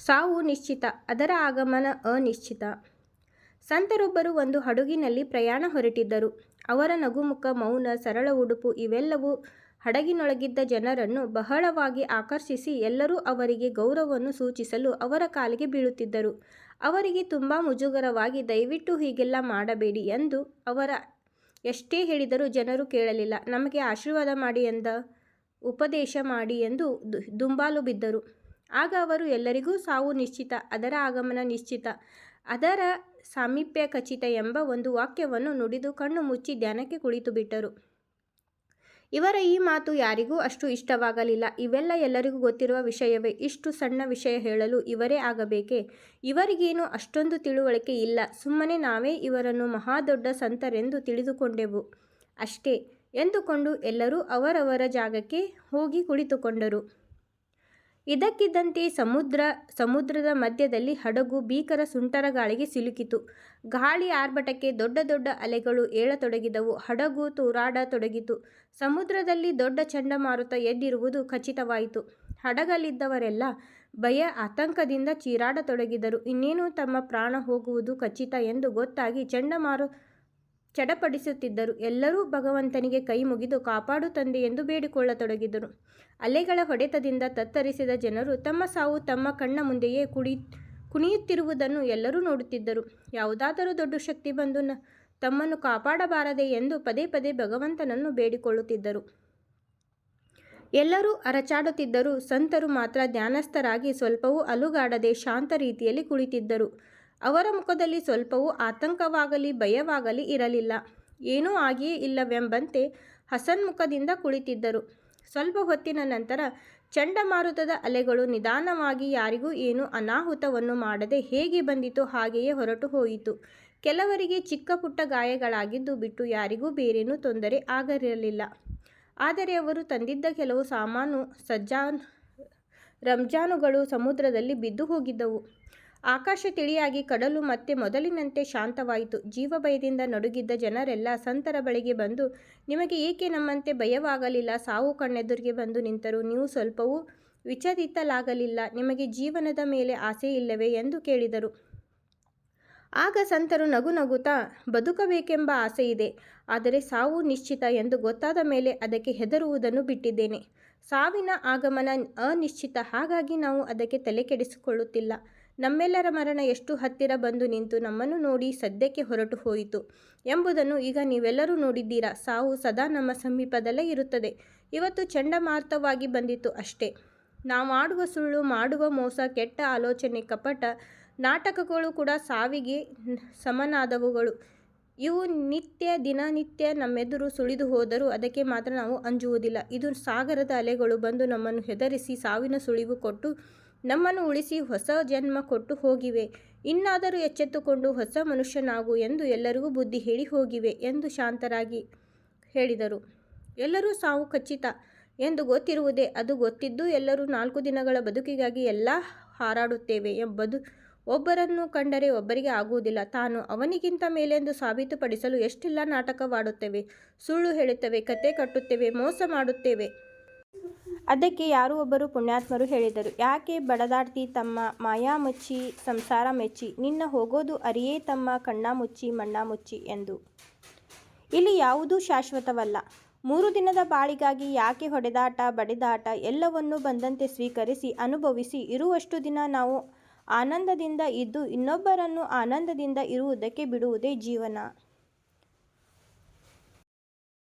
ಸಾವು ನಿಶ್ಚಿತ, ಅದರ ಆಗಮನ ಅನಿಶ್ಚಿತ. ಸಂತರೊಬ್ಬರು ಒಂದು ಹಡಗಿನಲ್ಲಿ ಪ್ರಯಾಣ ಹೊರಟಿದ್ದರು. ಅವರ ನಗುಮುಖ, ಮೌನ, ಸರಳ ಉಡುಪು ಇವೆಲ್ಲವೂ ಹಡಗಿನೊಳಗಿದ್ದ ಜನರನ್ನು ಬಹಳವಾಗಿ ಆಕರ್ಷಿಸಿ ಎಲ್ಲರೂ ಅವರಿಗೆ ಗೌರವವನ್ನು ಸೂಚಿಸಲು ಅವರ ಕಾಲಿಗೆ ಬೀಳುತ್ತಿದ್ದರು. ಅವರಿಗೆ ತುಂಬ ಮುಜುಗರವಾಗಿ, ದಯವಿಟ್ಟು ಹೀಗೆಲ್ಲ ಮಾಡಬೇಡಿ ಎಂದು ಅವರ ಎಷ್ಟೇ ಹೇಳಿದರೂ ಜನರು ಕೇಳಲಿಲ್ಲ. ನಮಗೆ ಆಶೀರ್ವಾದ ಮಾಡಿ ಎಂದ, ಉಪದೇಶ ಮಾಡಿ ಎಂದು ದುಂಬಾಲು ಬಿದ್ದರು. ಆಗ ಅವರು ಎಲ್ಲರಿಗೂ ಸಾವು ನಿಶ್ಚಿತ, ಅದರ ಆಗಮನ ನಿಶ್ಚಿತ. ಅದರ ಸಾಮೀಪ್ಯ ಖಚಿತ ಎಂಬ ಒಂದು ವಾಕ್ಯವನ್ನು ನುಡಿದು ಕಣ್ಣು ಮುಚ್ಚಿ ಧ್ಯಾನಕ್ಕೆ ಕುಳಿತು ಬಿಟ್ಟರು. ಇವರ ಈ ಮಾತು ಯಾರಿಗೂ ಅಷ್ಟು ಇಷ್ಟವಾಗಲಿಲ್ಲ. ಇವೆಲ್ಲ ಎಲ್ಲರಿಗೂ ಗೊತ್ತಿರುವ ವಿಷಯವೇ. ಇಷ್ಟು ಸಣ್ಣ ವಿಷಯ ಹೇಳಲು ಇವರೇ ಆಗಬೇಕೆ? ಇವರಿಗೇನು ಅಷ್ಟೊಂದು ತಿಳುವಳಿಕೆ ಇಲ್ಲ. ಸುಮ್ಮನೆ ನಾವೇ ಇವರನ್ನು ಮಹಾದೊಡ್ಡ ಸಂತರೆಂದು ತಿಳಿದುಕೊಂಡೆವು. ಅಷ್ಟೇ. ಎಂದುಕೊಂಡು ಎಲ್ಲರೂ ಅವರವರ ಜಾಗಕ್ಕೆ ಹೋಗಿ ಕುಳಿತುಕೊಂಡರು. ಇದಕ್ಕಿದ್ದಂತೆ ಸಮುದ್ರ, ಸಮುದ್ರದ ಮಧ್ಯದಲ್ಲಿ ಹಡಗು ಭೀಕರ ಸುಂಟರ ಗಾಳಿಗೆ ಸಿಲುಕಿತು. ಗಾಳಿ ಆರ್ಭಟಕ್ಕೆ ದೊಡ್ಡ ದೊಡ್ಡ ಅಲೆಗಳು ಏಳತೊಡಗಿದವು. ಹಡಗು ತೂರಾಡತೊಡಗಿತು ಸಮುದ್ರದಲ್ಲಿ ದೊಡ್ಡ ಚಂಡಮಾರುತ ಎದ್ದಿರುವುದು ಖಚಿತವಾಯಿತು. ಹಡಗಲ್ಲಿದ್ದವರೆಲ್ಲ ಭಯ, ಆತಂಕದಿಂದ ಚೀರಾಡತೊಡಗಿದರು. ಇನ್ನೇನು ತಮ್ಮ ಪ್ರಾಣ ಹೋಗುವುದು ಖಚಿತ ಎಂದು ಗೊತ್ತಾಗಿ ಚಂಡಮಾರು ಚಡಪಡಿಸುತ್ತಿದ್ದರು. ಎಲ್ಲರೂ ಭಗವಂತನಿಗೆ ಕೈ ಮುಗಿದು ಕಾಪಾಡು ತಂದೆ ಎಂದು ಬೇಡಿಕೊಳ್ಳತೊಡಗಿದರು. ಅಲೆಗಳ ಹೊಡೆತದಿಂದ ತತ್ತರಿಸಿದ ಜನರು ತಮ್ಮ ಸಾವು ತಮ್ಮ ಕಣ್ಣ ಮುಂದೆಯೇ ಕುಡಿ, ಕುಣಿಯುತ್ತಿರುವುದನ್ನು ಎಲ್ಲರೂ ನೋಡುತ್ತಿದ್ದರು. ಯಾವುದಾದರೂ ದೊಡ್ಡ ಶಕ್ತಿ ಬಂದು ತಮ್ಮನ್ನು ಕಾಪಾಡಬಾರದೆ ಎಂದು ಪದೇ ಪದೇ ಭಗವಂತನನ್ನು ಬೇಡಿಕೊಳ್ಳುತ್ತಿದ್ದರು. ಎಲ್ಲರೂ ಅರಚಾಡುತ್ತಿದ್ದರು. ಸಂತರು ಮಾತ್ರ ಧ್ಯಾನಸ್ಥರಾಗಿ ಸ್ವಲ್ಪವೂ ಅಲುಗಾಡದೆ ಶಾಂತ ರೀತಿಯಲ್ಲಿ ಕುಳಿತಿದ್ದರು. ಅವರ ಮುಖದಲ್ಲಿ ಸ್ವಲ್ಪವೂ ಆತಂಕವಾಗಲಿ, ಭಯವಾಗಲಿ ಇರಲಿಲ್ಲ. ಏನೂ ಆಗಿಯೇ ಇಲ್ಲವೆಂಬಂತೆ ಹಸನ್ಮುಖದಿಂದ ಕುಳಿತಿದ್ದರು. ಸ್ವಲ್ಪ ಹೊತ್ತಿನ ನಂತರ ಚಂಡಮಾರುತದ ಅಲೆಗಳು ನಿಧಾನವಾಗಿ ಯಾರಿಗೂ ಏನೂ ಅನಾಹುತವನ್ನು ಮಾಡದೆ ಹೇಗೆ ಬಂದಿತು ಹಾಗೆಯೇ ಹೊರಟು ಹೋಯಿತು. ಕೆಲವರಿಗೆ ಚಿಕ್ಕ ಪುಟ್ಟ ಗಾಯಗಳಾಗಿದ್ದು ಬಿಟ್ಟು ಯಾರಿಗೂ ಬೇರೇನೂ ತೊಂದರೆ ಆಗಿರಲಿಲ್ಲ ಆದರೆ ಅವರು ತಂದಿದ್ದ ಕೆಲವು ಸಾಮಾನು ಸಜ್ಜಾನ್, ರಂಜಾನುಗಳು ಸಮುದ್ರದಲ್ಲಿ ಬಿದ್ದು ಹೋಗಿದ್ದವು. ಆಕಾಶ ತಿಳಿಯಾಗಿ ಕಡಲು ಮತ್ತೆ ಮೊದಲಿನಂತೆ ಶಾಂತವಾಯಿತು. ಜೀವ ಭಯದಿಂದ ನಡುಗಿದ್ದ ಜನರೆಲ್ಲ ಸಂತರ ಬಳಿಗೆ ಬಂದು, ನಿಮಗೆ ಏಕೆ ನಮ್ಮಂತೆ ಭಯವಾಗಲಿಲ್ಲ? ಸಾವು ಕಣ್ಣೆದುರಿಗೆ ಬಂದು ನಿಂತರು. ನೀವು ಸ್ವಲ್ಪವೂ ವಿಚಲಿತಲಾಗಲಿಲ್ಲ. ನಿಮಗೆ ಜೀವನದ ಮೇಲೆ ಆಸೆ ಇಲ್ಲವೇ? ಎಂದು ಕೇಳಿದರು. ಆಗ ಸಂತರು ನಗು ನಗುತ್ತಾ, ಬದುಕಬೇಕೆಂಬ ಆಸೆ ಇದೆ. ಆದರೆ ಸಾವು ನಿಶ್ಚಿತ ಎಂದು ಗೊತ್ತಾದ ಮೇಲೆ ಅದಕ್ಕೆ ಹೆದರುವುದನ್ನು ಬಿಟ್ಟಿದ್ದೇನೆ. ಸಾವಿನ ಆಗಮನ ಅನಿಶ್ಚಿತ. ಹಾಗಾಗಿ ನಾವು ಅದಕ್ಕೆ ತಲೆ ಕೆಡಿಸಿಕೊಳ್ಳುತ್ತಿಲ್ಲ ನಮ್ಮೆಲ್ಲರ ಮರಣ ಎಷ್ಟು ಹತ್ತಿರ ಬಂದು ನಿಂತು ನಮ್ಮನ್ನು ನೋಡಿ ಸದ್ಯಕ್ಕೆ ಹೊರಟು ಹೋಯಿತು ಎಂಬುದನ್ನು ಈಗ ನೀವೆಲ್ಲರೂ ನೋಡಿದ್ದೀರಾ. ಸಾವು ಸದಾ ನಮ್ಮ ಸಮೀಪದಲ್ಲೇ ಇರುತ್ತದೆ. ಇವತ್ತು ಚಂಡಮಾರುತವಾಗಿ ಬಂದಿತು ಅಷ್ಟೇ. ನಾವು ಆಡುವ ಸುಳ್ಳು, ಮಾಡುವ ಮೋಸ, ಕೆಟ್ಟ ಆಲೋಚನೆ, ಕಪಟ, ನಾಟಕಗಳು ಕೂಡ ಸಾವಿಗೆ ಸಮನಾದವುಗಳು. ಇವು ನಿತ್ಯ, ದಿನನಿತ್ಯ ನಮ್ಮೆದುರು ಸುಳಿದು ಹೋದರೂ ಅದಕ್ಕೆ ಮಾತ್ರ ನಾವು ಅಂಜುವುದಿಲ್ಲ. ಇದು ಸಾಗರದ ಅಲೆಗಳು ಬಂದು ನಮ್ಮನ್ನು ಹೆದರಿಸಿ ಸಾವಿನ ಸುಳಿವು ಕೊಟ್ಟು ನಮ್ಮನ್ನು ಉಳಿಸಿ ಹೊಸ ಜನ್ಮ ಕೊಟ್ಟು ಹೋಗಿವೆ. ಇನ್ನಾದರೂ ಎಚ್ಚೆತ್ತುಕೊಂಡು ಹೊಸ ಮನುಷ್ಯನಾಗು ಎಂದು ಎಲ್ಲರಿಗೂ ಬುದ್ಧಿ ಹೇಳಿ ಹೋಗಿವೆ ಎಂದು ಶಾಂತರಾಗಿ ಹೇಳಿದರು. ಎಲ್ಲರೂ ಸಾವು ಖಚಿತ ಎಂದು ಗೊತ್ತಿರುವುದೇ, ಅದು ಗೊತ್ತಿದ್ದು ಎಲ್ಲರೂ ನಾಲ್ಕು ದಿನಗಳ ಬದುಕಿಗಾಗಿ ಎಲ್ಲ ಹಾರಾಡುತ್ತೇವೆ ಎಂಬುದು ಒಬ್ಬರನ್ನು ಕಂಡರೆ ಒಬ್ಬರಿಗೆ ಆಗುವುದಿಲ್ಲ. ತಾನು ಅವನಿಗಿಂತ ಮೇಲೆಂದು ಸಾಬೀತುಪಡಿಸಲು ಎಷ್ಟೆಲ್ಲ ನಾಟಕವಾಡುತ್ತೇವೆ, ಸುಳ್ಳು ಹೇಳುತ್ತೇವೆ, ಕತೆ ಕಟ್ಟುತ್ತೇವೆ, ಮೋಸ ಮಾಡುತ್ತೇವೆ. ಅದಕ್ಕೆ ಯಾರೋ ಒಬ್ಬರು ಪುಣ್ಯಾತ್ಮರು ಹೇಳಿದರು, ಯಾಕೆ ಬಡದಾಡ್ತಿ ತಮ್ಮ ಮಾಯಾ ಮುಚ್ಚಿ, ಸಂಸಾರ ಮೆಚ್ಚಿ, ನಿನ್ನ ಹೋಗೋದು ಅರಿಯೇ ತಮ್ಮ ಕಣ್ಣ ಮುಚ್ಚಿ, ಮಣ್ಣ ಮುಚ್ಚಿ ಎಂದು. ಇಲ್ಲಿ ಯಾವುದೂ ಶಾಶ್ವತವಲ್ಲ. ಮೂರು ದಿನದ ಬಾಳಿಗಾಗಿ ಯಾಕೆ ಹೊಡೆದಾಟ, ಬಡಿದಾಟ, ಎಲ್ಲವನ್ನೂ ಬಂದಂತೆ ಸ್ವೀಕರಿಸಿ, ಅನುಭವಿಸಿ, ಇರುವಷ್ಟು ದಿನ ನಾವು ಆನಂದದಿಂದ ಇದ್ದು, ಇನ್ನೊಬ್ಬರನ್ನು ಆನಂದದಿಂದ ಇರುವುದಕ್ಕೆ ಬಿಡುವುದೇ ಜೀವನ.